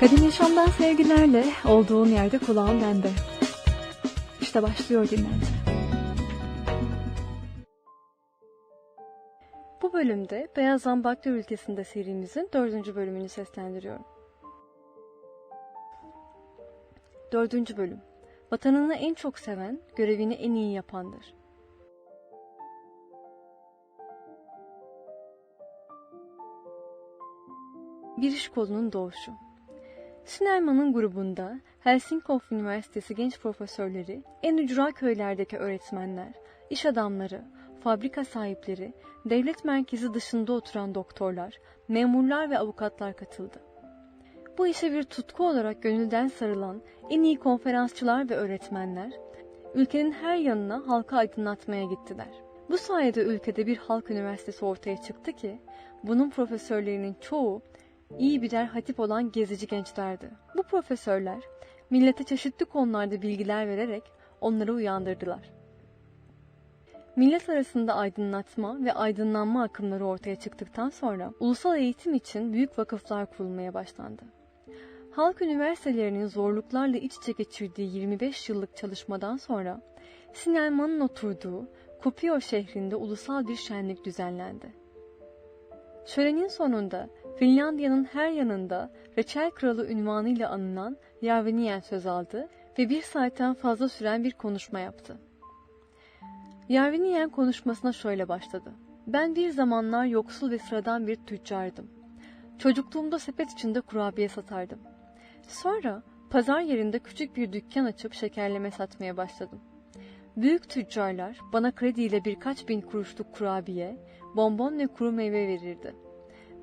Kadim yaşamdan sevgilerle olduğun yerde kulağın bende. İşte başlıyor dinlence. Bu bölümde Beyaz Zambaklar ülkesinde serimizin dördüncü bölümünü seslendiriyorum. Dördüncü bölüm. Vatanını en çok seven, görevini en iyi yapandır. Bir iş kolunun doğuşu. Sinelman'ın grubunda Helsingfors Üniversitesi genç profesörleri, en ücra köylerdeki öğretmenler, iş adamları, fabrika sahipleri, devlet merkezi dışında oturan doktorlar, memurlar ve avukatlar katıldı. Bu işe bir tutku olarak gönülden sarılan en iyi konferansçılar ve öğretmenler, ülkenin her yanına halka aydınlatmaya gittiler. Bu sayede ülkede bir halk üniversitesi ortaya çıktı ki, bunun profesörlerinin çoğu iyi birer hatip olan gezici gençlerdi. Bu profesörler millete çeşitli konularda bilgiler vererek onları uyandırdılar. Millet arasında aydınlatma ve aydınlanma akımları ortaya çıktıktan sonra ulusal eğitim için büyük vakıflar kurulmaya başlandı. Halk üniversitelerinin zorluklarla iç içe geçirdiği 25 yıllık çalışmadan sonra Sinelman'ın oturduğu Kuopio şehrinde ulusal bir şenlik düzenlendi. Şölenin sonunda Finlandiya'nın her yanında reçel kralı ünvanıyla anılan Yarveniyen söz aldı ve bir saatten fazla süren bir konuşma yaptı. Yarveniyen konuşmasına şöyle başladı. Ben bir zamanlar yoksul ve sıradan bir tüccardım. Çocukluğumda sepet içinde kurabiye satardım. Sonra pazar yerinde küçük bir dükkan açıp şekerleme satmaya başladım. Büyük tüccarlar bana krediyle birkaç bin kuruşluk kurabiye, bonbon ve kuru meyve verirdi.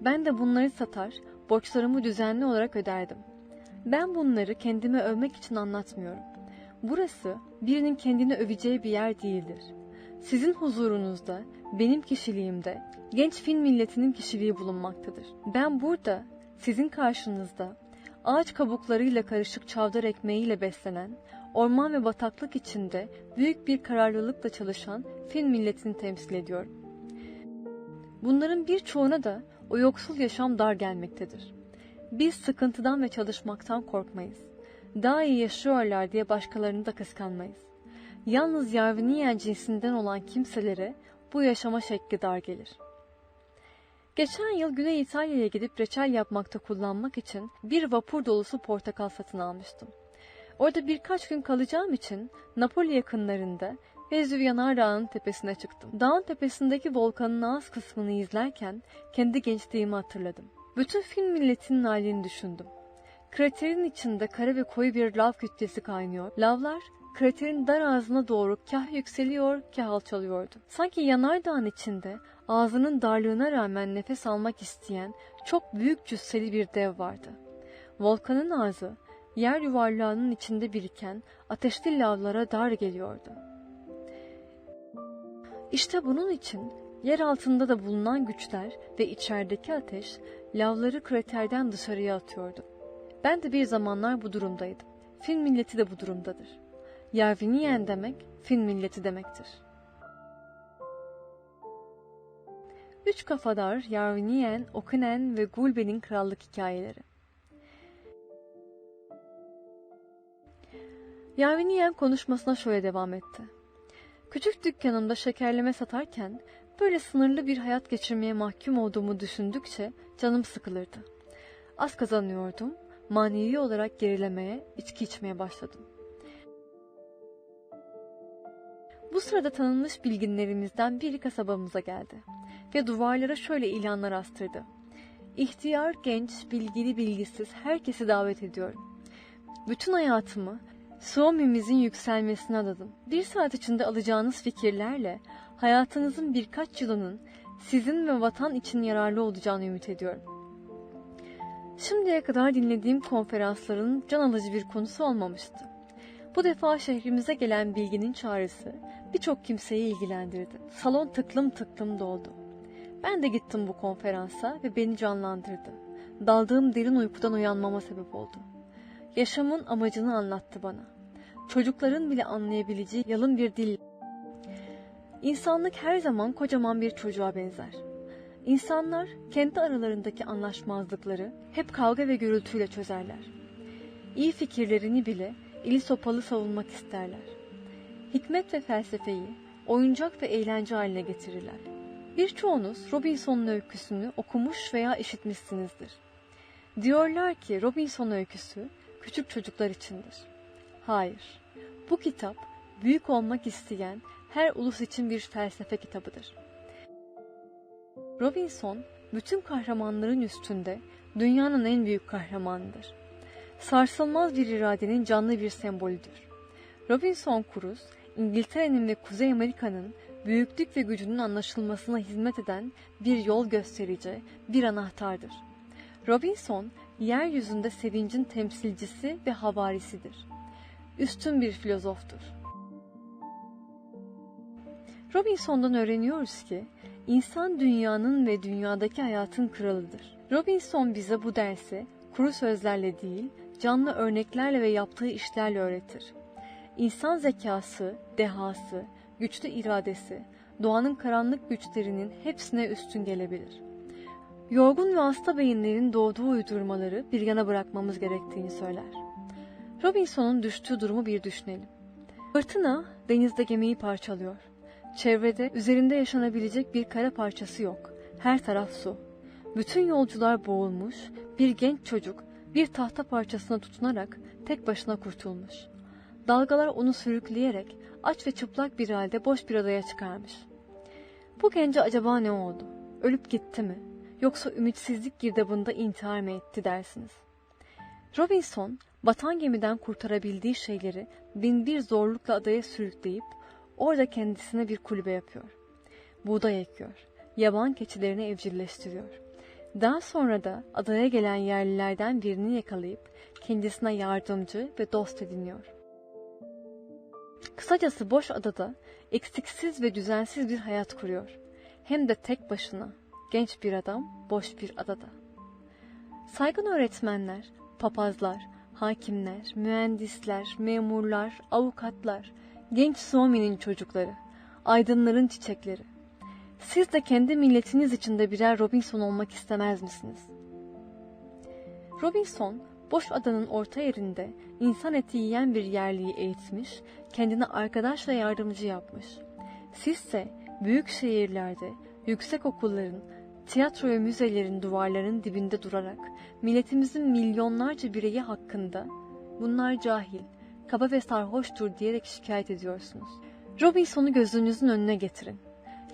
Ben de bunları satar, borçlarımı düzenli olarak öderdim. Ben bunları kendime övmek için anlatmıyorum. Burası birinin kendini öveceği bir yer değildir. Sizin huzurunuzda, benim kişiliğimde, genç Fin milletinin kişiliği bulunmaktadır. Ben burada, sizin karşınızda, ağaç kabuklarıyla karışık çavdar ekmeğiyle beslenen, orman ve bataklık içinde büyük bir kararlılıkla çalışan Fin milletini temsil ediyorum. Bunların birçoğuna da o yoksul yaşam dar gelmektedir. Biz sıkıntıdan ve çalışmaktan korkmayız. Daha iyi yaşıyorlar diye başkalarını da kıskanmayız. Yalnız Yarviniyen cinsinden olan kimselere bu yaşama şekli dar gelir. Geçen yıl Güney İtalya'ya gidip reçel yapmakta kullanmak için bir vapur dolusu portakal satın almıştım. Orada birkaç gün kalacağım için Napoli yakınlarında Vezüv Yanardağı'nın tepesine çıktım. Dağın tepesindeki volkanın ağız kısmını izlerken kendi gençliğimi hatırladım. Bütün film milletinin halini düşündüm. Kraterin içinde kara ve koyu bir lav kütlesi kaynıyor. Lavlar kraterin dar ağzına doğru kah yükseliyor kah alçalıyordu. Sanki yanardağın içinde ağzının darlığına rağmen nefes almak isteyen çok büyük cüsseli bir dev vardı. Volkanın ağzı yer yuvarlağının içinde biriken ateşli lavlara dar geliyordu. İşte bunun için yer altında da bulunan güçler ve içerideki ateş lavları kraterden dışarıya atıyordu. Ben de bir zamanlar bu durumdaydım. Fin milleti de bu durumdadır. Yarviniyen demek Fin milleti demektir. Üç Kafadar, Yarviniyen, Okunen ve Gulben'in krallık hikayeleri. Yarviniyen konuşmasına şöyle devam etti. Küçük dükkanımda şekerleme satarken böyle sınırlı bir hayat geçirmeye mahkum olduğumu düşündükçe canım sıkılırdı. Az kazanıyordum, manevi olarak gerilemeye, içki içmeye başladım. Bu sırada tanınmış bilginlerimizden biri kasabamıza geldi ve duvarlara şöyle ilanlar astırdı. İhtiyar, genç, bilgili, bilgisiz herkesi davet ediyorum. Bütün hayatımı Suomimizin yükselmesine adadım. Bir saat içinde alacağınız fikirlerle hayatınızın birkaç yılının sizin ve vatan için yararlı olacağını ümit ediyorum. Şimdiye kadar dinlediğim konferansların can alıcı bir konusu olmamıştı. Bu defa şehrimize gelen bilginin çağrısı birçok kimseyi ilgilendirdi. Salon tıklım tıklım doldu. Ben de gittim bu konferansa ve beni canlandırdı. Daldığım derin uykudan uyanmama sebep oldu. Yaşamın amacını anlattı bana. Çocukların bile anlayabileceği yalın bir dil. İnsanlık her zaman kocaman bir çocuğa benzer. İnsanlar kendi aralarındaki anlaşmazlıkları hep kavga ve gürültüyle çözerler. İyi fikirlerini bile eli sopalı savunmak isterler. Hikmet ve felsefeyi oyuncak ve eğlence haline getirirler. Birçoğunuz Robinson'un öyküsünü okumuş veya işitmişsinizdir. Diyorlar ki Robinson öyküsü küçük çocuklar içindir. Hayır, bu kitap büyük olmak isteyen her ulus için bir felsefe kitabıdır. Robinson, bütün kahramanların üstünde dünyanın en büyük kahramanıdır. Sarsılmaz bir iradenin canlı bir sembolüdür. Robinson Crusoe, İngiltere'nin ve Kuzey Amerika'nın büyüklük ve gücünün anlaşılmasına hizmet eden bir yol gösterici, bir anahtardır. Robinson, yeryüzünde sevincin temsilcisi ve havarisidir. Üstün bir filozoftur. Robinson'dan öğreniyoruz ki, insan dünyanın ve dünyadaki hayatın kralıdır. Robinson bize bu dersi kuru sözlerle değil, canlı örneklerle ve yaptığı işlerle öğretir. İnsan zekası, dehası, güçlü iradesi, doğanın karanlık güçlerinin hepsine üstün gelebilir. Yorgun ve hasta beyinlerin doğduğu uydurmaları bir yana bırakmamız gerektiğini söyler. Robinson'un düştüğü durumu bir düşünelim. Fırtına denizde gemiyi parçalıyor. Çevrede üzerinde yaşanabilecek bir kara parçası yok. Her taraf su. Bütün yolcular boğulmuş, bir genç çocuk bir tahta parçasına tutunarak tek başına kurtulmuş. Dalgalar onu sürükleyerek aç ve çıplak bir halde boş bir adaya çıkarmış. Bu gence acaba ne oldu? Ölüp gitti mi? Yoksa ümitsizlik girdabında intihar mı etti dersiniz. Robinson, batan gemiden kurtarabildiği şeyleri bin bir zorlukla adaya sürükleyip orada kendisine bir kulübe yapıyor. Buğday ekiyor, yaban keçilerini evcilleştiriyor. Daha sonra da adaya gelen yerlilerden birini yakalayıp kendisine yardımcı ve dost ediniyor. Kısacası boş adada eksiksiz ve düzensiz bir hayat kuruyor. Hem de tek başına, genç bir adam boş bir adada. Saygın öğretmenler, papazlar, hakimler, mühendisler, memurlar, avukatlar, genç Suomi'nin çocukları, aydınların çiçekleri. Siz de kendi milletiniz içinde birer Robinson olmak istemez misiniz? Robinson, boş adanın orta yerinde insan eti yiyen bir yerliyi eğitmiş, kendine arkadaş ve yardımcı yapmış. Sizse büyük şehirlerde, yüksek okulların, tiyatro ve müzelerin duvarlarının dibinde durarak milletimizin milyonlarca bireyi hakkında bunlar cahil, kaba ve sarhoştur diyerek şikayet ediyorsunuz. Robinson'u gözünüzün önüne getirin.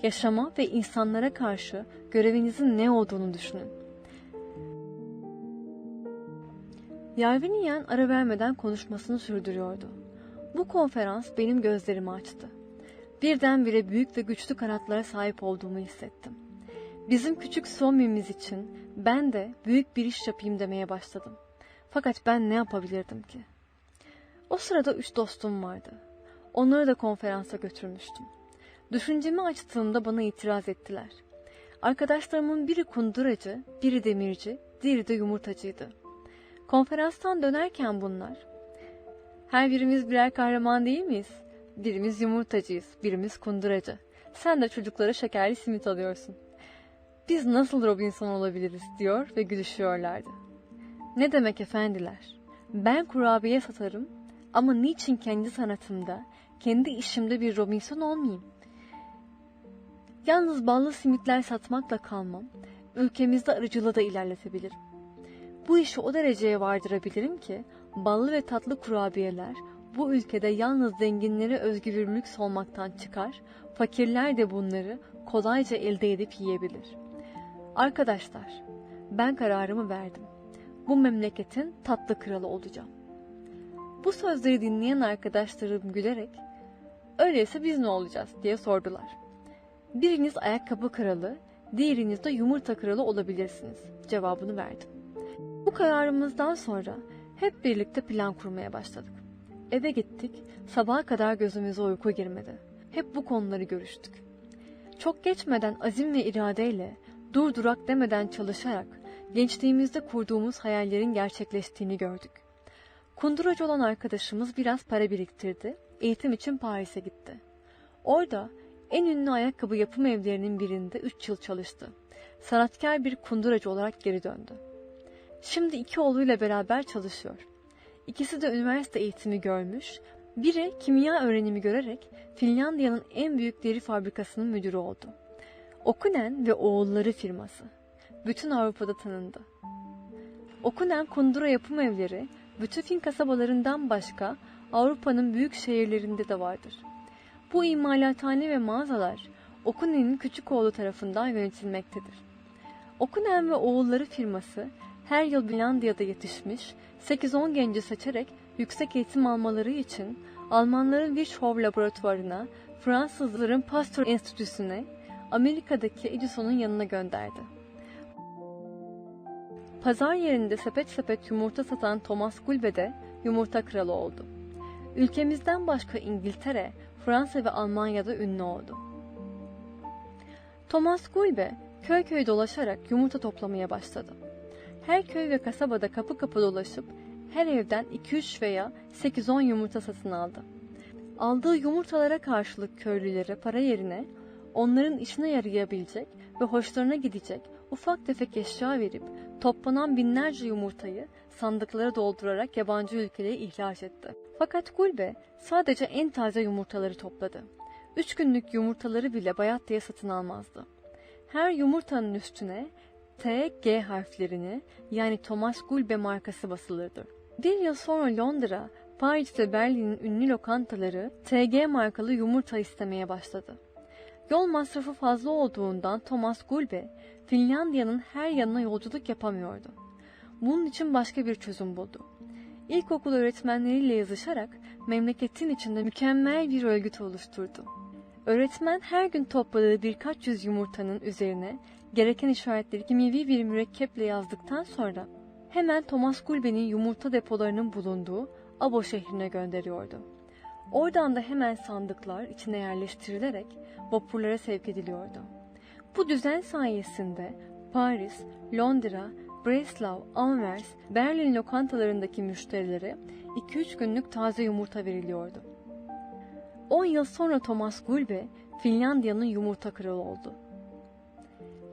Yaşama ve insanlara karşı görevinizin ne olduğunu düşünün. Yarviniyen ara vermeden konuşmasını sürdürüyordu. Bu konferans benim gözlerimi açtı. Birdenbire büyük ve güçlü kanatlara sahip olduğumu hissettim. Bizim küçük Somy'miz için ben de büyük bir iş yapayım demeye başladım. Fakat ben ne yapabilirdim ki? O sırada üç dostum vardı. Onları da konferansa götürmüştüm. Düşüncemi açtığımda bana itiraz ettiler. Arkadaşlarımın biri kunduracı, biri demirci, diğeri de yumurtacıydı. Konferanstan dönerken bunlar, her birimiz birer kahraman değil miyiz? Birimiz yumurtacıyız, birimiz kunduracı. Sen de çocuklara şekerli simit alıyorsun. Biz nasıl Robinson olabiliriz diyor ve gülüşüyorlardı. Ne demek efendiler? Ben kurabiye satarım ama niçin kendi sanatımda, kendi işimde bir Robinson olmayayım? Yalnız ballı simitler satmakla kalmam, ülkemizde arıcılığı da ilerletebilirim. Bu işi o dereceye vardırabilirim ki, ballı ve tatlı kurabiyeler bu ülkede yalnız zenginlere özgü bir lüks olmaktan çıkar, fakirler de bunları kolayca elde edip yiyebilir. Arkadaşlar, ben kararımı verdim. Bu memleketin tatlı kralı olacağım. Bu sözleri dinleyen arkadaşlarım gülerek, öyleyse biz ne olacağız diye sordular. Biriniz ayakkabı kralı, diğeriniz de yumurta kralı olabilirsiniz cevabını verdim. Bu kararımızdan sonra hep birlikte plan kurmaya başladık. Eve gittik, sabaha kadar gözümüze uyku girmedi. Hep bu konuları görüştük. Çok geçmeden azim ve iradeyle, dur durak demeden çalışarak, gençliğimizde kurduğumuz hayallerin gerçekleştiğini gördük. Kunduracı olan arkadaşımız biraz para biriktirdi, eğitim için Paris'e gitti. Orada en ünlü ayakkabı yapım evlerinin birinde 3 yıl çalıştı. sanatkar bir kunduracı olarak geri döndü. Şimdi iki oğluyla beraber çalışıyor. İkisi de üniversite eğitimi görmüş, biri kimya öğrenimi görerek Finlandiya'nın en büyük deri fabrikasının müdürü oldu. Okunen ve oğulları firması. Bütün Avrupa'da tanındı. Okunen kundura yapım evleri bütün Fin kasabalarından başka Avrupa'nın büyük şehirlerinde de vardır. Bu imalathane ve mağazalar Okunen'in küçük oğlu tarafından yönetilmektedir. Okunen ve oğulları firması her yıl Finlandiya'da yetişmiş 8-10 genci seçerek yüksek eğitim almaları için Almanların Virchow laboratuvarına, Fransızların Pasteur Enstitüsü'ne, Amerika'daki Edison'un yanına gönderdi. Pazar yerinde sepet sepet yumurta satan Thomas Gulbe de yumurta kralı oldu. Ülkemizden başka İngiltere, Fransa ve Almanya'da ünlü oldu. Thomas Gulbe köy köy dolaşarak yumurta toplamaya başladı. Her köy ve kasabada kapı kapı dolaşıp her evden 2-3 veya 8-10 yumurta satın aldı. Aldığı yumurtalara karşılık köylülere para yerine onların işine yarayabilecek ve hoşlarına gidecek ufak tefek eşya verip toplanan binlerce yumurtayı sandıklara doldurarak yabancı ülkelere ihraç etti. Fakat Gulbe sadece en taze yumurtaları topladı. Üç günlük yumurtaları bile bayat diye satın almazdı. Her yumurtanın üstüne T, G harflerini yani Thomas Gulbe markası basılırdı. Bir yıl sonra Londra, Paris ve Berlin'in ünlü lokantaları TG markalı yumurta istemeye başladı. Yol masrafı fazla olduğundan Thomas Gulbe, Finlandiya'nın her yanına yolculuk yapamıyordu. Bunun için başka bir çözüm buldu. İlkokul öğretmenleriyle yazışarak memleketin içinde mükemmel bir örgüt oluşturdu. Öğretmen her gün topladığı birkaç yüz yumurtanın üzerine gereken işaretleri kimyevi bir mürekkeple yazdıktan sonra hemen Thomas Gulbe'nin yumurta depolarının bulunduğu Abo şehrine gönderiyordu. Oradan da hemen sandıklar içine yerleştirilerek vapurlara sevk ediliyordu. Bu düzen sayesinde Paris, Londra, Breslau, Anvers, Berlin lokantalarındaki müşterilere 2-3 günlük taze yumurta veriliyordu. 10 yıl sonra Thomas Gulbe Finlandiya'nın yumurta kralı oldu.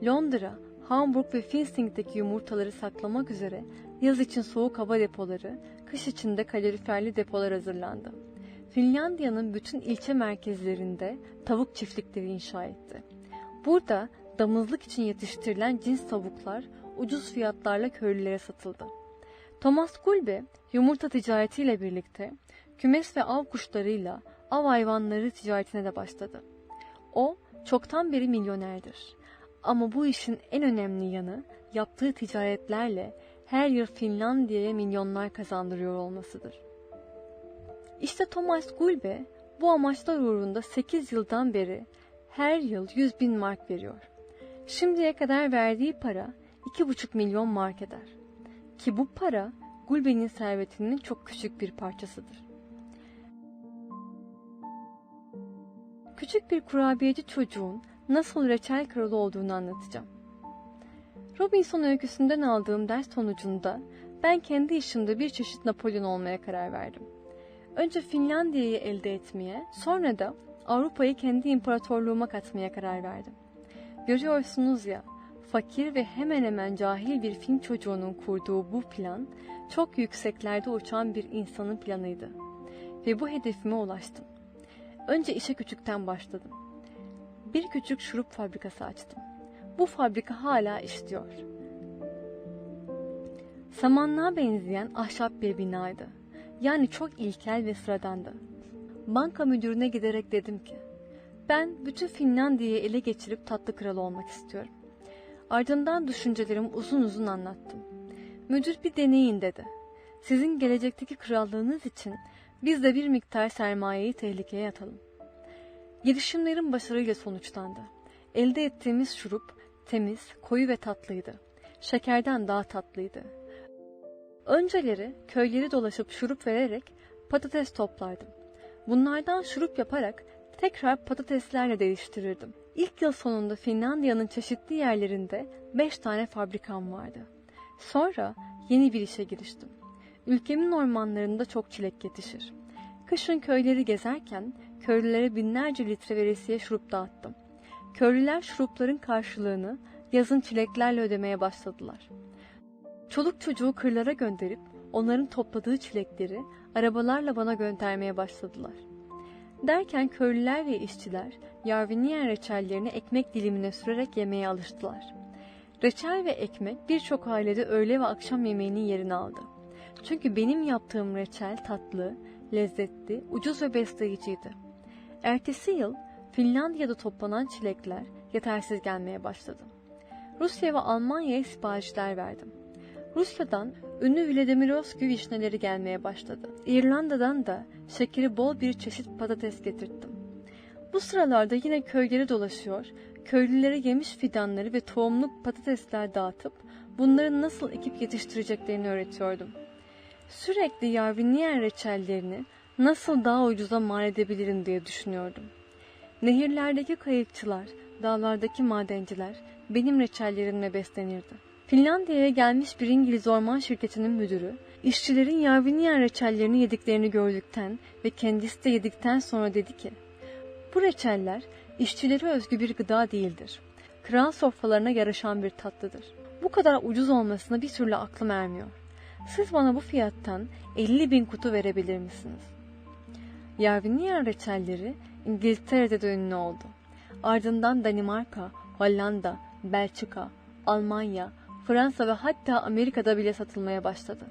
Londra, Hamburg ve Finnsing'deki yumurtaları saklamak üzere yaz için soğuk hava depoları, kış için de kaloriferli depolar hazırlandı. Finlandiya'nın bütün ilçe merkezlerinde tavuk çiftlikleri inşa etti. Burada damızlık için yetiştirilen cins tavuklar ucuz fiyatlarla köylülere satıldı. Thomas Gulbe yumurta ticaretiyle birlikte kümes ve av kuşlarıyla av hayvanları ticaretine de başladı. O çoktan beri milyonerdir. Ama bu işin en önemli yanı yaptığı ticaretlerle her yıl Finlandiya'ya milyonlar kazandırıyor olmasıdır. İşte Thomas Gulbe bu amaçlar uğrunda 8 yıldan beri her yıl 100 bin mark veriyor. Şimdiye kadar verdiği para 2,5 milyon mark eder. Ki bu para Gulbe'nin servetinin çok küçük bir parçasıdır. Küçük bir kurabiyeci çocuğun nasıl reçel kralı olduğunu anlatacağım. Robinson öyküsünden aldığım ders sonucunda ben kendi işimde bir çeşit Napolyon olmaya karar verdim. Önce Finlandiya'yı elde etmeye, sonra da Avrupa'yı kendi imparatorluğuma katmaya karar verdim. Görüyorsunuz ya, fakir ve hemen hemen cahil bir Fin çocuğunun kurduğu bu plan, çok yükseklerde uçan bir insanın planıydı. Ve bu hedefime ulaştım. Önce işe küçükten başladım. Bir küçük şurup fabrikası açtım. Bu fabrika hala işliyor. Samanlığa benzeyen ahşap bir binaydı. Yani çok ilkel ve sıradandı. Banka müdürüne giderek dedim ki, ben bütün Finlandiya'yı ele geçirip tatlı kral olmak istiyorum. Ardından düşüncelerimi uzun uzun anlattım. Müdür bir deneyin dedi. Sizin gelecekteki krallığınız için biz de bir miktar sermayeyi tehlikeye atalım. Girişimlerim başarıyla sonuçlandı. Elde ettiğimiz şurup temiz, koyu ve tatlıydı. Şekerden daha tatlıydı. Önceleri köyleri dolaşıp şurup vererek patates toplardım. Bunlardan şurup yaparak tekrar patateslerle değiştirirdim. İlk yıl sonunda Finlandiya'nın çeşitli yerlerinde 5 tane fabrikam vardı. Sonra yeni bir işe giriştim. Ülkemin ormanlarında çok çilek yetişir. Kışın köyleri gezerken köylülere binlerce litre veresiye şurup dağıttım. Köylüler şurupların karşılığını yazın çileklerle ödemeye başladılar. Çoluk çocuğu kırlara gönderip onların topladığı çilekleri arabalarla bana göndermeye başladılar. Derken köylüler ve işçiler Yarviniyen reçellerini ekmek dilimine sürerek yemeye alıştılar. Reçel ve ekmek birçok ailede öğle ve akşam yemeğinin yerini aldı. Çünkü benim yaptığım reçel tatlı, lezzetli, ucuz ve besleyiciydi. Ertesi yıl Finlandiya'da toplanan çilekler yetersiz gelmeye başladı. Rusya ve Almanya'ya siparişler verdim. Rusya'dan ünlü Vladimirovski vişneleri gelmeye başladı. İrlanda'dan da şekeri bol bir çeşit patates getirttim. Bu sıralarda yine köyleri dolaşıyor, köylülere yemiş fidanları ve tohumluk patatesler dağıtıp bunları nasıl ekip yetiştireceklerini öğretiyordum. Sürekli Yarviniyen reçellerini nasıl daha ucuza mal edebilirim diye düşünüyordum. Nehirlerdeki kayıkçılar, dağlardaki madenciler benim reçellerimle beslenirdi. Finlandiya'ya gelmiş bir İngiliz orman şirketinin müdürü, işçilerin Yarviniyen reçellerini yediklerini gördükten ve kendisi de yedikten sonra dedi ki, bu reçeller işçilere özgü bir gıda değildir. Kral sofralarına yaraşan bir tatlıdır. Bu kadar ucuz olmasına bir türlü aklım ermiyor. Siz bana bu fiyattan 50 bin kutu verebilir misiniz? Yarviniyen reçelleri İngiltere'de de ünlü oldu. Ardından Danimarka, Hollanda, Belçika, Almanya, Fransa ve hatta Amerika'da bile satılmaya başladı.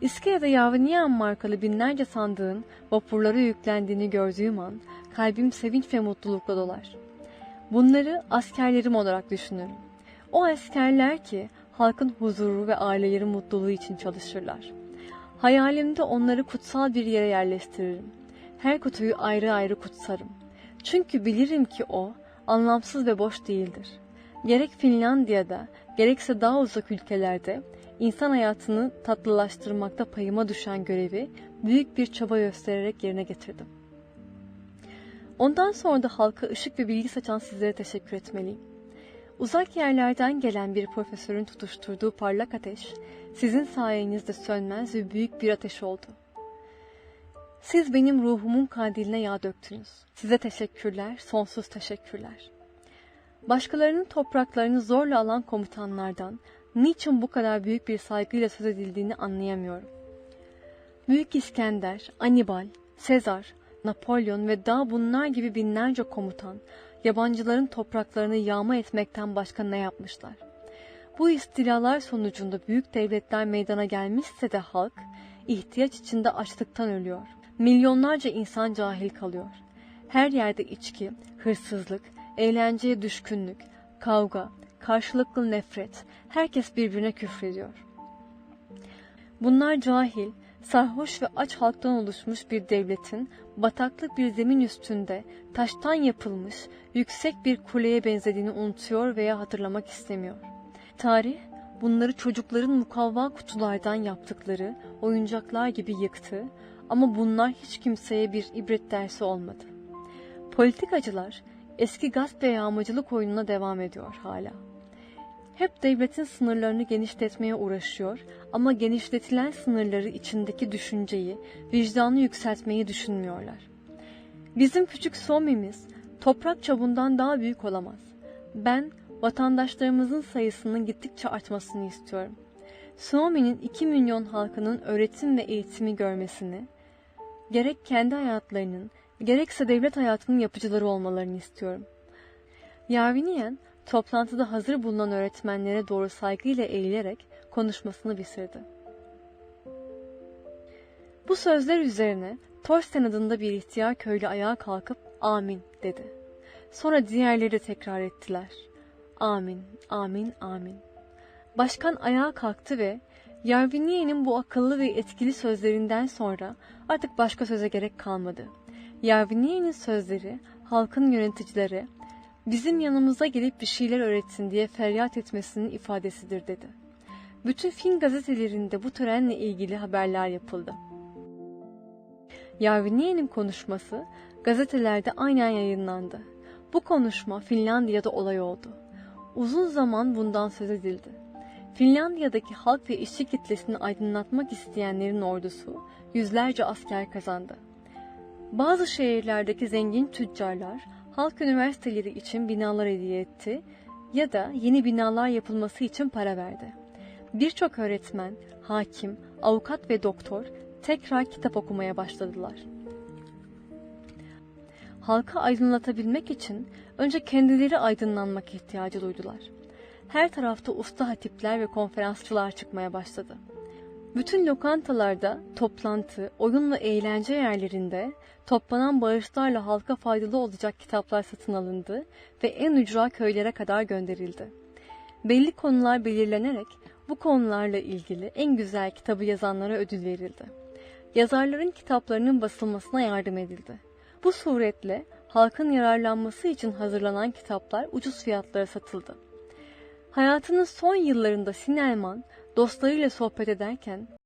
İskele'de Yarviniyen markalı binlerce sandığın vapurlara yüklendiğini gördüğüm an kalbim sevinç ve mutlulukla dolar. Bunları askerlerim olarak düşünürüm. O askerler ki halkın huzuru ve ailelerin mutluluğu için çalışırlar. Hayalimde onları kutsal bir yere yerleştiririm. Her kutuyu ayrı ayrı kutsarım. Çünkü bilirim ki o anlamsız ve boş değildir. Gerek Finlandiya'da gerekse daha uzak ülkelerde insan hayatını tatlılaştırmakta payıma düşen görevi büyük bir çaba göstererek yerine getirdim. Ondan sonra da halka ışık ve bilgi saçan sizlere teşekkür etmeliyim. Uzak yerlerden gelen bir profesörün tutuşturduğu parlak ateş, sizin sayenizde sönmez ve büyük bir ateş oldu. Siz benim ruhumun kandiline yağ döktünüz. Size teşekkürler, sonsuz teşekkürler. Başkalarının topraklarını zorla alan komutanlardan niçin bu kadar büyük bir saygıyla söz edildiğini anlayamıyorum. Büyük İskender, Anibal, Sezar, Napolyon ve daha bunlar gibi binlerce komutan, yabancıların topraklarını yağma etmekten başka ne yapmışlar? Bu istilalar sonucunda büyük devletler meydana gelmişse de halk, ihtiyaç içinde açlıktan ölüyor. Milyonlarca insan cahil kalıyor. Her yerde içki, hırsızlık, eğlenceye düşkünlük, kavga, karşılıklı nefret, herkes birbirine küfrediyor. Bunlar cahil, sarhoş ve aç halktan oluşmuş bir devletin bataklık bir zemin üstünde taştan yapılmış yüksek bir kuleye benzediğini unutuyor veya hatırlamak istemiyor. Tarih bunları çocukların mukavva kutulardan yaptıkları oyuncaklar gibi yıktı ama bunlar hiç kimseye bir ibret dersi olmadı. Politikacılar eski gasp ve yağmacılık oyununa devam ediyor hala. Hep devletin sınırlarını genişletmeye uğraşıyor ama genişletilen sınırları içindeki düşünceyi, vicdanı yükseltmeyi düşünmüyorlar. Bizim küçük Somi'miz toprak çabundan daha büyük olamaz. Ben vatandaşlarımızın sayısının gittikçe artmasını istiyorum. Suomi'nin 2 milyon halkının öğretim ve eğitimi görmesini, gerek kendi hayatlarının, gerekse devlet hayatının yapıcıları olmalarını istiyorum. Yarviniyen, toplantıda hazır bulunan öğretmenlere doğru saygıyla eğilerek konuşmasını bitirdi. Bu sözler üzerine Torsten adında bir ihtiyar köylü ayağa kalkıp amin dedi. Sonra diğerleri tekrar ettiler. Amin, amin, amin. Başkan ayağa kalktı ve Yarviniye'nin bu akıllı ve etkili sözlerinden sonra artık başka söze gerek kalmadı. Yarviniye'nin sözleri halkın yöneticilere bizim yanımıza gelip bir şeyler öğretsin diye feryat etmesinin ifadesidir dedi. Bütün Fin gazetelerinde bu törenle ilgili haberler yapıldı. Yarviniye'nin konuşması gazetelerde aynen yayınlandı. Bu konuşma Finlandiya'da olay oldu. Uzun zaman bundan söz edildi. Finlandiya'daki halk ve işçi kitlesini aydınlatmak isteyenlerin ordusu yüzlerce asker kazandı. Bazı şehirlerdeki zengin tüccarlar halk üniversiteleri için binalar hediye etti ya da yeni binalar yapılması için para verdi. Birçok öğretmen, hakim, avukat ve doktor tekrar kitap okumaya başladılar. Halka aydınlatabilmek için önce kendileri aydınlanmak ihtiyacı duydular. Her tarafta usta hatipler ve konferansçılar çıkmaya başladı. Bütün lokantalarda, toplantı, oyun ve eğlence yerlerinde toplanan bağışlarla halka faydalı olacak kitaplar satın alındı ve en ücra köylere kadar gönderildi. Belli konular belirlenerek bu konularla ilgili en güzel kitabı yazanlara ödül verildi. Yazarların kitaplarının basılmasına yardım edildi. Bu suretle halkın yararlanması için hazırlanan kitaplar ucuz fiyatlara satıldı. Hayatının son yıllarında Sinelman dostlarıyla sohbet ederken